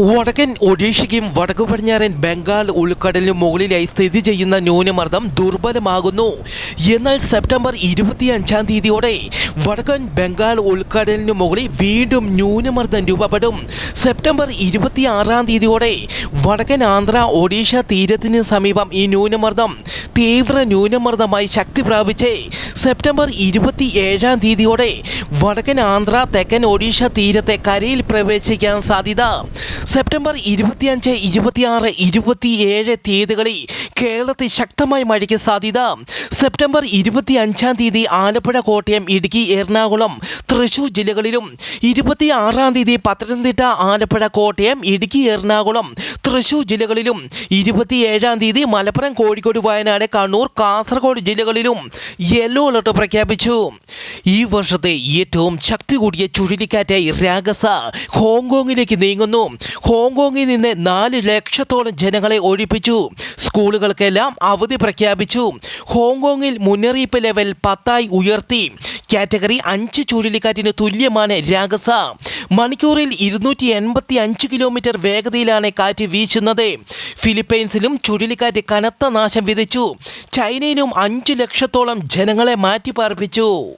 വടക്കൻ ഒഡീഷയ്ക്കും വടക്കു പടിഞ്ഞാറൻ ബംഗാൾ ഉൾക്കടലിനും മുകളിലായി സ്ഥിതി ചെയ്യുന്ന ന്യൂനമർദ്ദം ദുർബലമാകുന്നു. എന്നാൽ സെപ്റ്റംബർ ഇരുപത്തിയഞ്ചാം തീയതിയോടെ വടക്കൻ ബംഗാൾ ഉൾക്കടലിനു മുകളിൽ വീണ്ടും ന്യൂനമർദ്ദം രൂപപ്പെടും. സെപ്റ്റംബർ ഇരുപത്തിയാറാം തീയതിയോടെ വടക്കൻ ആന്ധ്ര ഒഡീഷ തീരത്തിന് സമീപം ഈ ന്യൂനമർദ്ദം തീവ്ര ന്യൂനമർദ്ദമായി ശക്തി പ്രാപിച്ച് സെപ്റ്റംബർ ഇരുപത്തി ഏഴാം തീയതിയോടെ വടക്കൻ ആന്ധ്ര തെക്കൻ ഒഡീഷ തീരത്തെ കരയിൽ പ്രവേശിക്കാൻ സാധ്യത. സെപ്റ്റംബർ ഇരുപത്തിയഞ്ച് ഇരുപത്തിയാറ് ഇരുപത്തിയേഴ് തീയതികളിൽ കേരളത്തിൽ ശക്തമായ മഴയ്ക്ക് സാധ്യത. സെപ്റ്റംബർ ഇരുപത്തി അഞ്ചാം തീയതി ആലപ്പുഴ കോട്ടയം ഇടുക്കി എറണാകുളം തൃശൂർ ജില്ലകളിലും ഇരുപത്തി ആറാം തീയതി പത്തനംതിട്ട ആലപ്പുഴ കോട്ടയം ഇടുക്കി എറണാകുളം തൃശൂർ ജില്ലകളിലും ഇരുപത്തിയേഴാം തീയതി മലപ്പുറം കോഴിക്കോട് വയനാട് കണ്ണൂർ കാസർഗോഡ് ജില്ലകളിലും യെല്ലോ അലർട്ട് പ്രഖ്യാപിച്ചു. ഈ വർഷത്തെ ഏറ്റവും ശക്തി കൂടിയ ചുഴലിക്കാറ്റായി രാഗസ ഹോങ്കോങ്ങിലേക്ക് നീങ്ങുന്നു. ഹോങ്കോങ്ങിൽ നിന്ന് നാല് ലക്ഷത്തോളം ജനങ്ങളെ ഒഴിപ്പിച്ചു. സ്കൂളുകൾക്കെല്ലാം അവധി പ്രഖ്യാപിച്ചു. ഹോങ്കോങ്ങിൽ മുന്നറിയിപ്പ് ലെവൽ പത്തായി ഉയർത്തി. കാറ്റഗറി അഞ്ച് ചുഴലിക്കാറ്റിന് തുല്യമാണ് രാഗസ. മണിക്കൂറിൽ ഇരുന്നൂറ്റി എൺപത്തി അഞ്ച് കിലോമീറ്റർ വേഗതയിലാണ് കാറ്റ് വീശുന്നത്. ഫിലിപ്പൈൻസിലും ചുഴലിക്കാറ്റ് കനത്ത നാശം വിതച്ചു. ചൈനയിലും അഞ്ച് ലക്ഷത്തോളം ജനങ്ങളെ മാറ്റിപ്പാർപ്പിച്ചു.